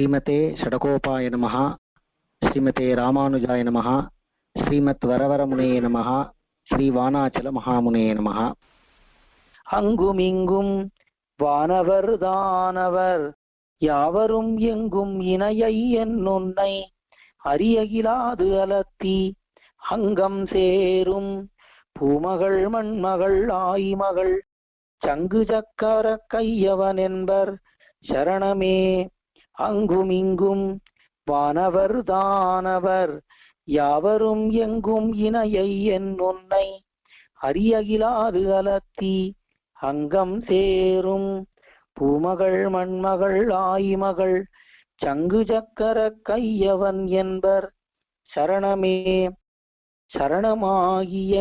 ஸ்ரீமதே ஷடகோபாய நமः ஸ்ரீமதே ராமானுஜாய நமः ஸ்ரீமத் வரவரமுனே நமः ஸ்ரீ வானாச்சல மகாமுனே நமः அங்குமிங்கும் வானவர் தானவர் யாவரும் எங்கும் இணையை என்னுன்னை அரியகிலாது அலத்தி அங்கம் சேரும் பூமகள் மண்மகள் ஆய்மகள் சங்கு சக்கர கையவன் என்பர் சரணமே. அங்குமிங்கும் வானவர் தானவர். யாவரும் எங்கும் இணையை உன்னை அரியகிலாது அலத்தி அங்கம் சேரும். பூமகள் மண்மகள் ஆய்மகள் சங்கு சக்கர கையவன் என்பர். சரணமே சரணமாகிய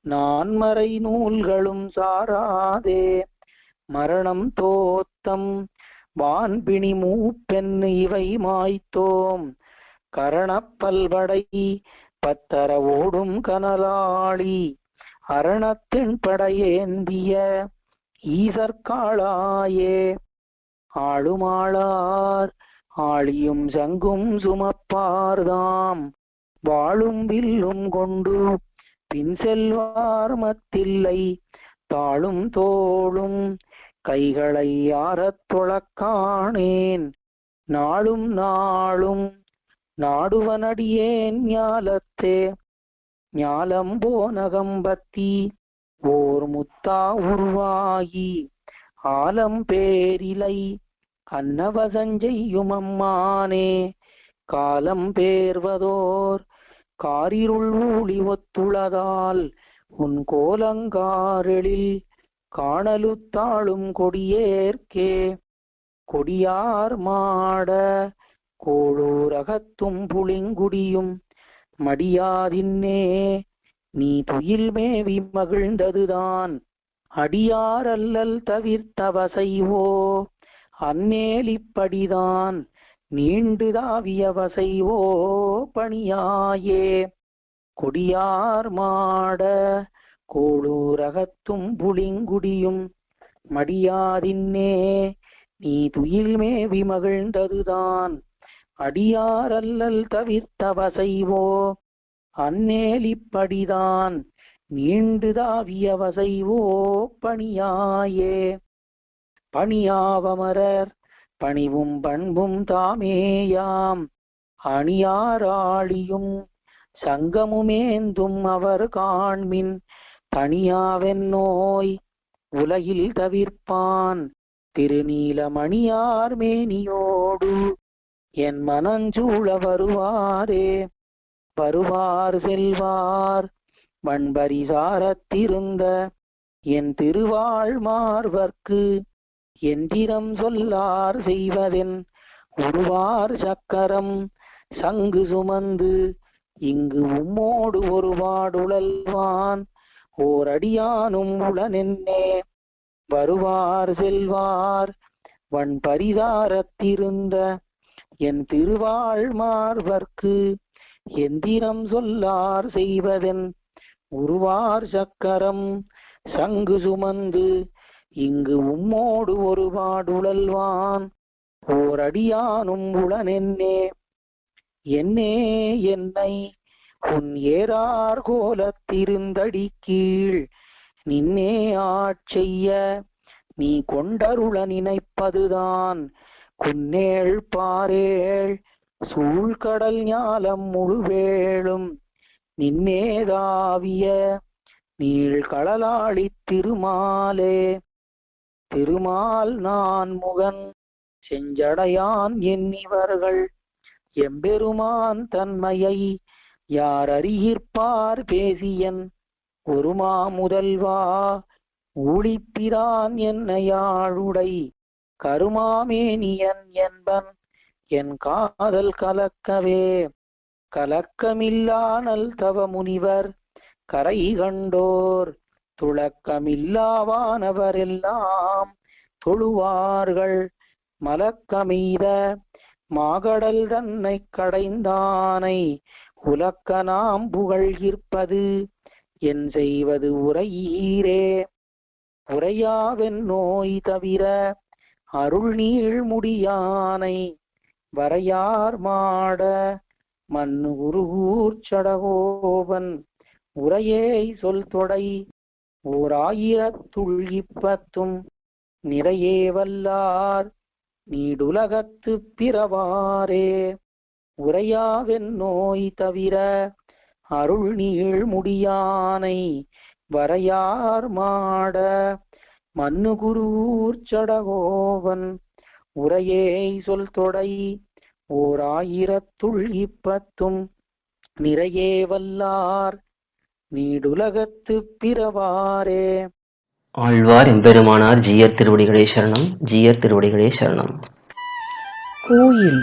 நான்மறை நூல்களும் சாராதே. மரணம் தோத்தம் வான்பிணி மூப்பெண் இவை மாய்த்தோம். கரணப்பல்வடை பத்தர ஓடும் கனலாளி. அரணத்தின் படையேந்திய ஈசற்காளாயே ஆளுமாளார் ஆளியும் சங்கும் சுமப்பார்தாம். வாழும் வில்லும் கொண்டு பின் செல்வார் மத்தில்லை. தாளும் தோளும் கைகளை யாரத் தொழக்காணேன் நாளும் நாளும் நாடுவனடியேன் ஞாலத்தே. ஞாலம் போனகம்பத்தி ஓர் முத்தா உருவாகி. ஆலம் பேரிலை அன்னவசஞ்செய்யும் அம்மானே காலம் பேர்வதோர் காரிருள் ஊழி ஒத்துளதால் உன் கோலங்காரெழில் காணலுத்தாளும் கொடியேற்கே கொடியார் மாட கோளூரகத்தும் புளிங்குடியும் மடியாதின்னே நீ துயில் மேவி மகிழ்ந்ததுதான் அடியார் அல்லல் தவிர்த்தவசைவோ அந்நேலிப்படிதான் நீண்டுதாவிய வசைவோ பணியாயே கொடியார் மாட கோளூரகத்தும் புளிங்குடியும் மடியாதின்னே நீ துயில் மேவி மகிழ்ந்ததுதான். அடியார் அல்லல் தவிர்த்தவசைவோ அந்நேலிப்படிதான். நீண்டுதாவிய வசைவோ பணியாயே. பணியாவமரர் பணிவும் பண்பும் தாமேயாம். அணியாராளியும் சங்கமுமேந்தும் அவர் காண்மின். பணியாவென்னோய் நோய் உலகில் தவிர்ப்பான் திருநீலமணியார் மேனியோடு. என் மனஞ்சூழ வருவாரே வருவார் செல்வார் வண்பரிசாரத்திருந்த என் திருவாழ்மார்வர்க்கு எந்திரம் சொல்லார் செய்வதென் உருவார் சக்கரம் சங்கு சுமந்து இங்கு உம்மோடு ஒருவாடுழல்வான் ஓர் அடியானும் உளனென்னே வருவார் செல்வார். வன் பரிதாரத்திருந்த என் திருவாழ் மார்வர்க்கு எந்திரம் சொல்லார் செய்வதென் உருவார் சக்கரம் சங்கு சுமந்து இங்கு உம்மோடு ஒருபாடுழல்வான் ஓர் அடியானும் உளனென்னே என்னே என்னை உன் ஏறார் கோலத்திருந்தடி கீழ் நின்னே ஆட்செய்ய நீ கொண்டருள நினைப்பதுதான். குன்னேள் பாரேள் சூழ்கடல் ஞாலம் முழுவேளும் நின்னேதாவிய நீழ்கடலாளி திருமாலே. திருமால் நான் முகன் செஞ்சடையான் எண்ணிவர்கள் எம்பெருமான் தன்மையை யார் அறிகிற்பார் பேசியன்? ஒருமா முதல்வா? ஊழிப்பிரான் என்னையாழுடை கருமாமேனியன் என்பன். என் காதல் கலக்கவே. கலக்கமில்லானல் தவ முனிவர் கரை கண்டோர். துளக்கமில்லாவானவரெல்லாம் தொழுவார்கள். மலக்கமீத மாகடல் தன்னை கடைந்தானை. உலக்க நாம் புகழ்கிற்பது. என் செய்வது உரையீரே. உரையாவென் நோய் தவிர அருள் நீள் முடியானை வரையார் மாட மண்ணு உருகூர் சடகோபன். உரையே சொல் தொடை. ஓர் ஆயிரத்துள்ளிப்பத்தும் நிறையே வல்லார் நீடுலகத்து பிறவாரே உரையாவென் நோய் தவிர அருள் நீள் முடியானை வரையார் மாட மண்ணு குருர் சடகோவன் உரையே சொல் தொடை. ஓர் ஆயிரத்துள் இப்பத்தும் நிறையே வல்லார். நீடுலகத்து பிறவாரே. ஆழ்வார் எம்பெருமானார் ஜீயர் திருவடிகளே சரணம் ஜீயர் திருவடிகளே சரணம். கோயில்